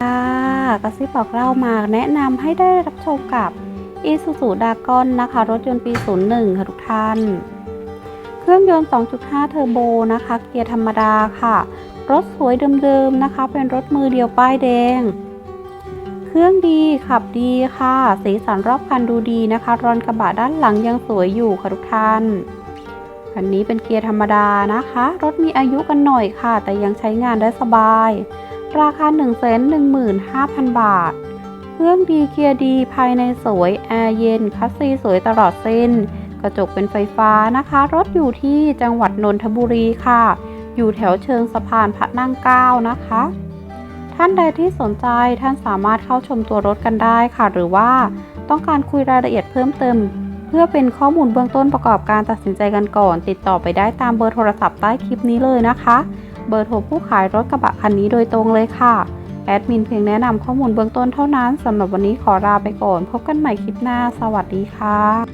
ค่ะกระซิบบอกเล่ามาแนะนำให้ได้รับชมกับ i s u z u d a g o n นะคะ รถยนต์ปี 01 ค่ะทุกท่าน เครื่องยนต์ 2.5 เทอร์โบนะคะ เกียร์ธรรมดาค่ะ รถสวยเดิมๆนะคะ เป็นรถมือเดียวป้ายแดง เครื่องดีขับดีค่ะ สีสันรอบคันดูดีนะคะ รอนกระบะด้านหลังยังสวยอยู่ค่ะทุกท่านคันนี้เป็นเกียร์ธรรมดานะคะ รถมีอายุกันหน่อยค่ะ แต่ยังใช้งานได้สบาย ราคา 1 1 5 0 0 0 บาท เครื่องดีเกียร์ดีภายในสวยแอร์เย็นคัสซีสวยตลอดเส้น กระจกเป็นไฟฟ้านะคะ รถอยู่ที่จังหวัดนนทบุรีค่ะ อยู่แถวเชิงสะพานพระนั่งเก้านะคะ ท่านใดที่สนใจท่านสามารถเข้าชมตัวรถกันได้ค่ะ หรือว่าต้องการคุยรายละเอียดเพิ่มเติม เพื่อเป็นข้อมูลเบื้องต้นประกอบการตัดสินใจกันก่อน ติดต่อไปได้ตามเบอร์โทรศัพท์ใต้คลิปนี้เลยนะคะ เบอร์โทรผู้ขายรถกระบะคันนี้โดยตรงเลยค่ะ แอดมินเพียงแนะนำข้อมูลเบื้องต้นเท่านั้นสำหรับวันนี้ขอลาไปก่อน พบกันใหม่คลิปหน้า สวัสดีค่ะ